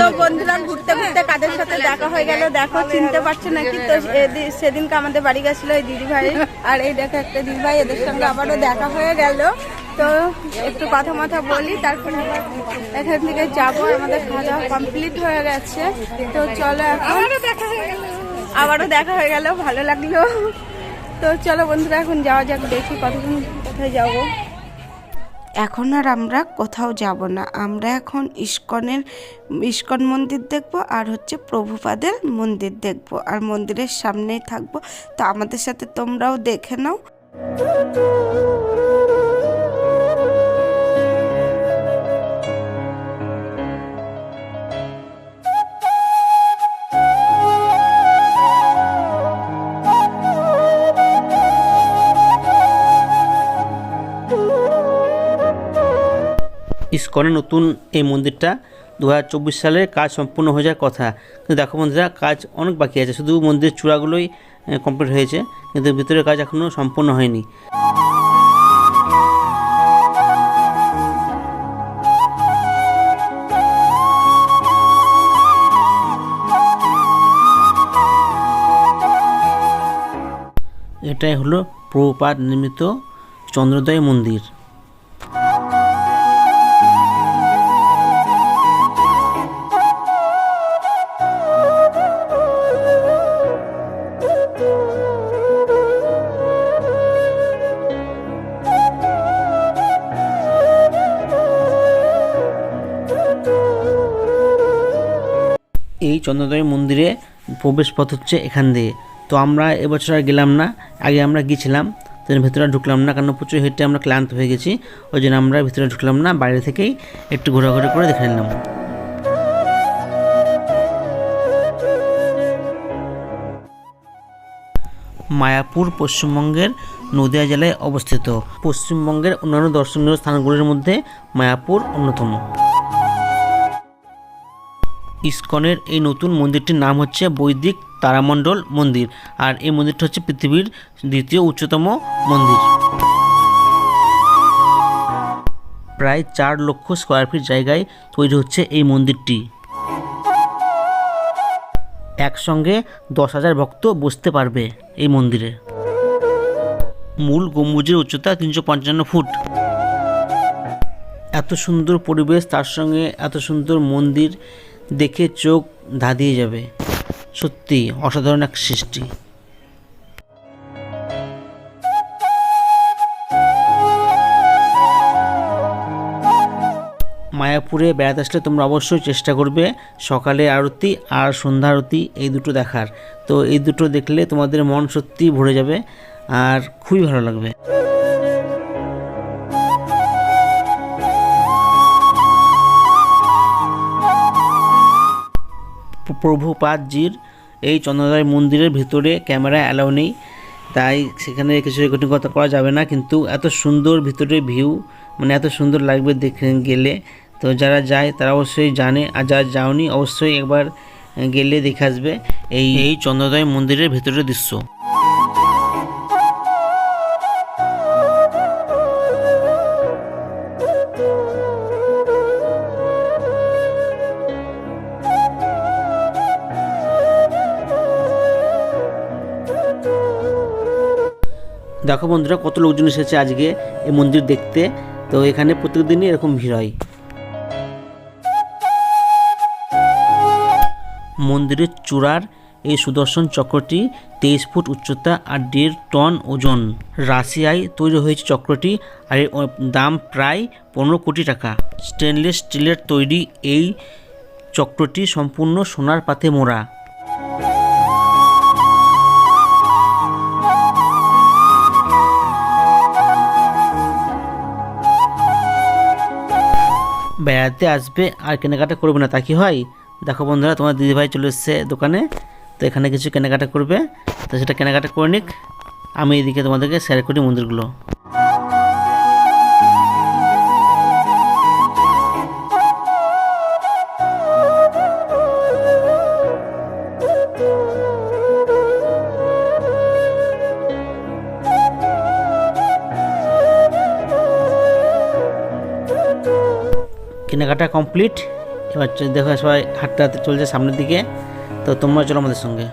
তো বন্ধুরা ঘুরতে ঘুরতে কাদের সাথে দেখা হয়ে গেল দেখো চিনতে পারছে নাকি? তো সেদিনকে আমাদের বাড়ি গেছিল এই দিদি ভাই আর এই দেখো একটা দিদি ভাই এদের সঙ্গে আবারও দেখা হয়ে গেল। তো একটু কথা মাথা বলি তারপরে এখান থেকে যাব আমাদের খাওয়া দাওয়া কমপ্লিট হয়ে গেছে। তো চলো এখন আবারও দেখা হয়ে গেল ভালো লাগল। তো চলো বন্ধুরা এখন যাওয়া যাক দেখি কতক্ষণ কোথায় যাব। এখন আর আমরা কোথাও যাব না। আমরা এখন ইস্কনের, ইস্কন মন্দির দেখব আর হচ্ছে প্রভুপাদের মন্দির দেখব। আর মন্দিরের সামনেই থাকব। তো আমাদের সাথে তোমরাও দেখে নাও। ইস্কনের নতুন এই মন্দিরটা। দু হাজার চব্বিশ সালে কাজ সম্পূর্ণ হয়ে যাওয়ার কথা। কিন্তু দেখো বন্ধুরা, কাজ অনেক বাকি আছে। শুধু মন্দিরের চূড়াগুলোই কমপ্লিট হয়েছে। কিন্তু ভিতরের কাজ এখনও সম্পূর্ণ হয়নি। এটাই হলো প্রপাত নির্মিত চন্দ্রোদয় মন্দির। এই মন্দিরে প্রবেশ পথ হচ্ছে এখান দিয়ে। তো আমরা এবছর আর গেলাম না। আগে আমরা গিয়েছিলাম, তো ভেতরে ঢুকলাম না, কারণ প্রচুর হেঁটে আমরা ক্লান্ত হয়ে গেছি। ওই জন্য আমরা ভিতরে ঢুকলাম না, বাইরে থেকেই একটু ঘোরাঘুরি করে দেখে নিলাম। মায়াপুর পশ্চিমবঙ্গের নদিয়া জেলায় অবস্থিত। পশ্চিমবঙ্গের অন্যান্য দর্শনীয় স্থানগুলির মধ্যে মায়াপুর অন্যতম। ইসকনের এই নতুন মন্দিরটির নাম হচ্ছে বৈদিক তারামণ্ডল মন্দির আর এই মন্দিরটা হচ্ছে পৃথিবীর দ্বিতীয় উচ্চতম মন্দির। প্রায় চার লক্ষ স্কোয়ার ফিট জায়গায় তৈরি হচ্ছে এই মন্দিরটি। একসঙ্গে দশ হাজার ভক্ত বসতে পারবে এই মন্দিরে। মূল গম্বুজের উচ্চতা তিনশো পঞ্চান্ন ফুট। এত সুন্দর পরিবেশ, তার সঙ্গে এত সুন্দর মন্দির দেখে চোখ ধাঁধিয়ে যাবে। সত্যি অসাধারণ এক সৃষ্টি। মায়াপুরে বেড়াতে আসলে তোমরা অবশ্যই চেষ্টা করবে সকালে আরতি আর সন্ধ্যা আরতি, এই দুটো দেখার। তো এই দুটো দেখলে তোমাদের মন সত্যি ভরে যাবে আর খুবই ভালো লাগবে। প্রভুপাদজির এই চন্দ্রদয় মন্দিরের ভিতরে ক্যামেরা অ্যালাউ নেই, তাই সেখানে কিছু কথা করা যাবে না। কিন্তু এত সুন্দর ভিতরে ভিউ মানে এত সুন্দর লাগবে দেখে গেলে। তো যারা যায়, তারা অবশ্যই জানে। আর যারা যাওনি, অবশ্যই একবার গেলে দেখে আসবে এই এই চন্দ্রদয় মন্দিরের ভেতরের দৃশ্য। দেখো বন্ধুরা, কত লোকজন এসেছে আজকে এই মন্দির দেখতে। তো এখানে প্রত্যেকদিনই এরকম ভিড় হয়। মন্দিরের চূড়ার এই সুদর্শন চক্রটি তেইশ ফুট উচ্চতা আর দেড় টন ওজন। রাশিয়ায় তৈরি হয়েছে চক্রটি আর এর দাম প্রায় পনেরো কোটি টাকা। স্টেনলেস স্টিলের তৈরি এই চক্রটি সম্পূর্ণ সোনার পাতে মোড়া। বেড়াতে আসবে আর কেনাকাটা করবে না, তা কি হয়? দেখো বন্ধুরা, তোমার দিদিভাই চলে এসছে দোকানে, তো এখানে কিছু কেনাকাটা করবে। তো সেটা কেনাকাটা করে নিক। আমি এদিকে তোমাদেরকে শেয়ার করি মন্দিরগুলো। কেনাকাটা কমপ্লিট এবার দেখো সবাই হাঁটতে হাঁটতে চলছে সামনের দিকে। তো তোমরা চলো আমাদের সঙ্গে।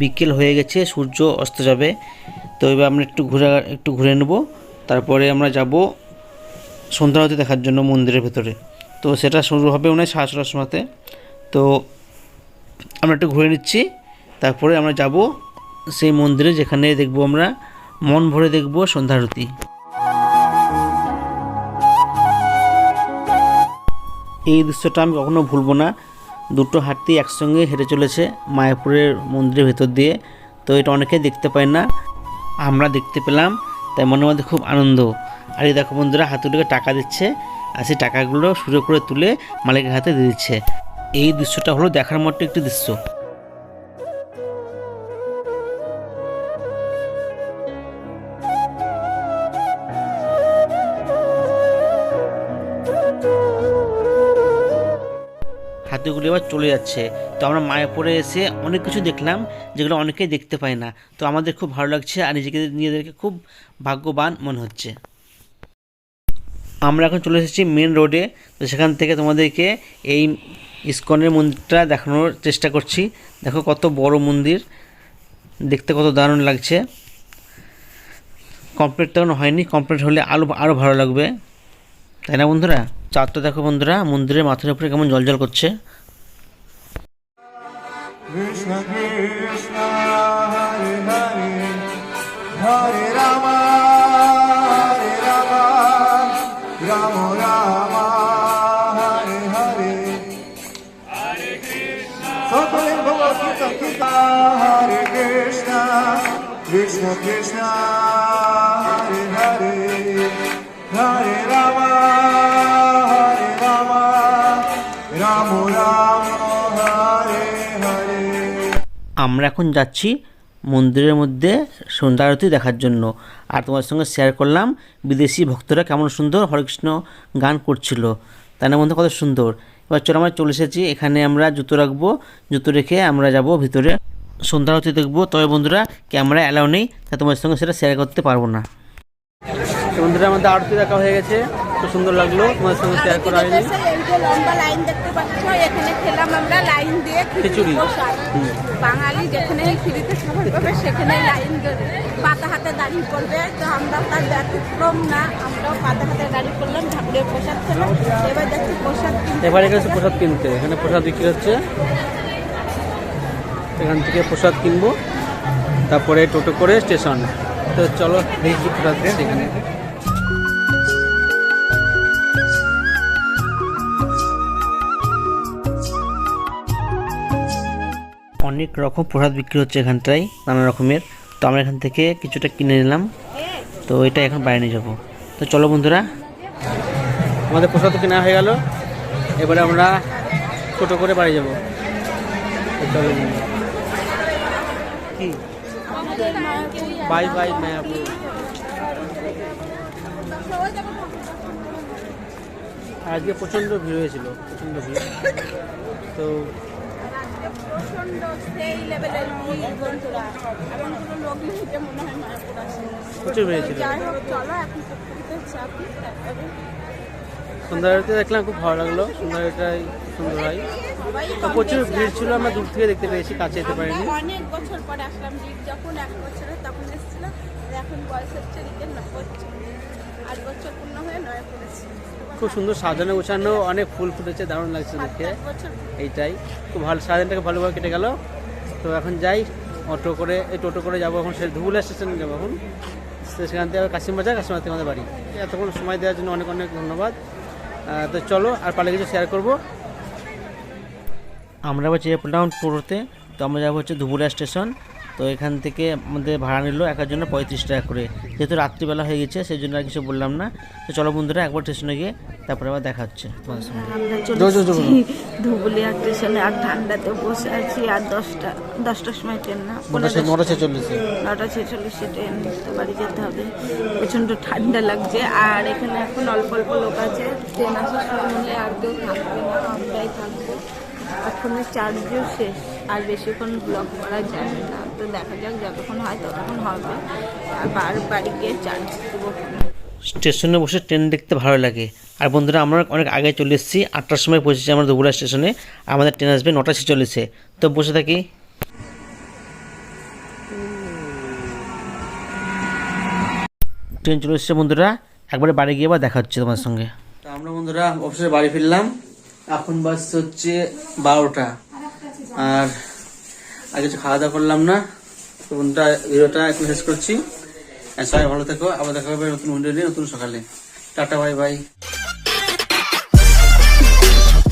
বিকেল হয়ে গেছে, সূর্য অস্ত যাবে। তো এবার আমরা একটু ঘুরে একটু ঘুরে নেব। তারপরে আমরা যাব সন্ধ্যা দেখার জন্য মন্দিরের ভেতরে। তো সেটা শুরু হবে মনে হয় সাড়ে সময়তে। তো আমরা একটু ঘুরে নিচ্ছি। তারপরে আমরা যাব সেই মন্দিরে যেখানে দেখব আমরা মন ভরে দেখব সন্ধ্যা আরতি এই দৃশ্যটা আমি কখনো ভুলবো না। দুটো হাতি একসঙ্গে হেঁটে চলেছে মায়াপুরের মন্দিরের ভেতর দিয়ে। তো এটা অনেকে দেখতে পায় না। আমরা দেখতে পেলাম, তাই মনের মধ্যে খুব আনন্দ। আর এই দেখো বন্ধুরা, হাতুগুলোকে টাকা দিচ্ছে আর সেই টাকাগুলো সুরে করে তুলে মালিকের হাতে দিয়ে দিচ্ছে। এই দৃশ্যটা হলো দেখার মতো একটি দৃশ্য। এবার চলে যাচ্ছে। তো আমরা মায়াপুরে এসে অনেক কিছু দেখলাম, যেগুলো অনেকেই দেখতে পায় না। তো আমাদের খুব ভালো লাগছে আর নিজেকে, নিজেদেরকে খুব ভাগ্যবান মনে হচ্ছে। আমরা এখন চলে এসেছি মেন রোডে তো সেখান থেকে তোমাদেরকে এই ইস্কনের মন্দিরটা দেখানোর চেষ্টা করছি। দেখো কত বড় মন্দির। দেখতে কত দারুণ লাগছে। কমপ্লিট তখন হয়নি। কমপ্লিট হলে আরও আরও ভালো লাগবে। তাই না বন্ধুরা? চারটা দেখো বন্ধুরা, মন্দিরের মাথার উপরে কেমন জল করছে। Krishna Krishna Hare Hare Hare Rama Hare Rama Rama Rama Hare Hare. Hare Krishna. Satayam Bhagavad Krishna Krishna Krishna. আমরা এখন যাচ্ছি মন্দিরের মধ্যে সন্ধ্যা আরতি দেখার জন্য। আর তোমার সঙ্গে শেয়ার করলাম বিদেশি ভক্তরা কেমন সুন্দর হরেকৃষ্ণ গান করছিল। তাই মধ্যে কত সুন্দর। এবার চলো আমরা চলে এসেছি। এখানে আমরা জুতো রাখব। জুতো রেখে আমরা যাব ভিতরে। সন্ধ্যা আরতি দেখব। তবে বন্ধুরা ক্যামেরা অ্যালাউ নেই, তাই তোমার সঙ্গে সেটা শেয়ার করতে পারব না। বন্ধুরা, আমাদের আরতি দেখা হয়ে গেছে। সুন্দর লাগল। তোমার সঙ্গে শেয়ার করা হয়নি। লম্বা লাইন দেখতে পাচ্ছ এখানে খেলাম আমরা লাইন দিয়ে খিচুড়ি। বাঙালি যেখানে ফ্রিতে খাবার পাবে সেখানে লাইন ধরে পাতা হাতে দাঁড়িয়ে করবে। তো আমরা তার ব্যতিক্রম না আমরাও পাতা হাতে দাঁড়িয়ে করলাম ঠাকুরের প্রসাদ খেলাম। এবার দেখছি প্রসাদ কিনতে এবারে গেছে প্রসাদ কিনতে। এখানে প্রসাদ বিক্রি হচ্ছে। এখান থেকে প্রসাদ কিনবো। তারপরে টোটো করে স্টেশন। তো চলো দেখি প্রসাদ খেয়ে অনেক রকম প্রসাদ বিক্রি হচ্ছে এখানটায়, নানা রকমের। তো আমরা এখান থেকে কিছুটা কিনে নিলাম। তো এটা এখন বাইরে নিয়ে যাব। তো চলো বন্ধুরা। আমাদের প্রসাদ কেনা হয়ে গেল। এবারে আমরা টোটো করে বাড়ি যাব। বাই আজকে প্রচণ্ড ভিড় হয়েছিল, প্রচণ্ড ভিড়। তো প্রচণ্ড সেই লেভেলের ভিড় বন্ধুরা এমন কোনো লোক নেই যে মনে হয় মায়াপুর আসে যাই হোক চলো এখন চাপি তারপরে দেখলাম খুব ভালো লাগল। সন্ধ্যাবাড়িটাই সুন্দর হয়। প্রচুর ভিড় ছিল আমরা দূর থেকে দেখতে পেয়েছি কাছে যেতে পারিনি। অনেক বছর পরে আসলাম যখন এক বছরে তখন এসেছিল আর এখন বয়স হচ্ছে দিকে নয় বছর আট বছর পূর্ণ হয়ে নয় পড়েছে খুব সুন্দর সাজানো গোছানো অনেক ফুল ফুটেছে দারুণ লাগছে দেখে। এইটাই। খুব ভালো সারাদিনটাকে ভালোভাবে কেটে গেল। তো এখন যাই অটো করে এই টোটো করে যাব এখন সে ধুবুলা স্টেশনে যাব এখন। সেখান থেকে কাশিম বাজার কাশিম থেকে আমাদের বাড়ি। এতক্ষণ সময় দেওয়ার জন্য অনেক অনেক ধন্যবাদ। তো চলো আর পালে কিছু শেয়ার করব। আমরা আবার চেয়ে পড়লাম টোটোতে তো আমরা যাব হচ্ছে ধুবুলা স্টেশন। তো এখান থেকে আমাদের ভাড়া নিল একার জন্য পঁয়ত্রিশ টাকা করে। যেহেতু রাত্রিবেলা হয়ে গেছে সেই জন্য আর কিছু বললাম না। তো চলো বন্ধুরা একবার স্টেশনে গিয়ে তারপরে আবার দেখা হচ্ছে। ধুবুলিয়া স্টেশনে আর ঠান্ডাতে বসে আছি আর দশটা দশটার সময় ট্রেন না নটা ছেচল্লিশে নটা ছেচল্লিশে। ট্রেন তো বাড়ি যেতে হবে। প্রচণ্ড ঠান্ডা লাগছে আর এখানে এখন অল্প অল্প লোক আছে। ট্রেন আসার সময় আর কেউ থাকবে না আমরাই থাকব। এখনের চার্জও শেষ। আর বেশিক্ষণ ব্লগ করা যাবে না। তো দেখা যাক যতক্ষণ হয় ততক্ষণ হবে। আবার বাড়ি গিয়ে চার্জ দেবো। স্টেশনে বসে ট্রেন দেখতে ভালো লাগে। আর বন্ধুরা আমরা অনেক আগে চলে এসেছি। আটটার সময় পৌঁছেছি আমরা দুপুরা স্টেশনে। আমাদের ট্রেন আসবে নটা চলেছে তো বসে থাকি। ট্রেন চলে এসেছে বন্ধুরা। একবারে বাড়ি গিয়ে আবার দেখা হচ্ছে তোমার সঙ্গে। তো আমরা বন্ধুরা অফিসে বাড়ি ফিরলাম। এখন বাস হচ্ছে বারোটা। আর আর কিছু খাওয়া দাওয়া করলাম না, তো বন্ধুরা, ভিডিওটা একটু শেষ করছি। সবাই ভালো থেকো, আবার দেখা হবে নতুন নতুন সকালে। Tata bye bye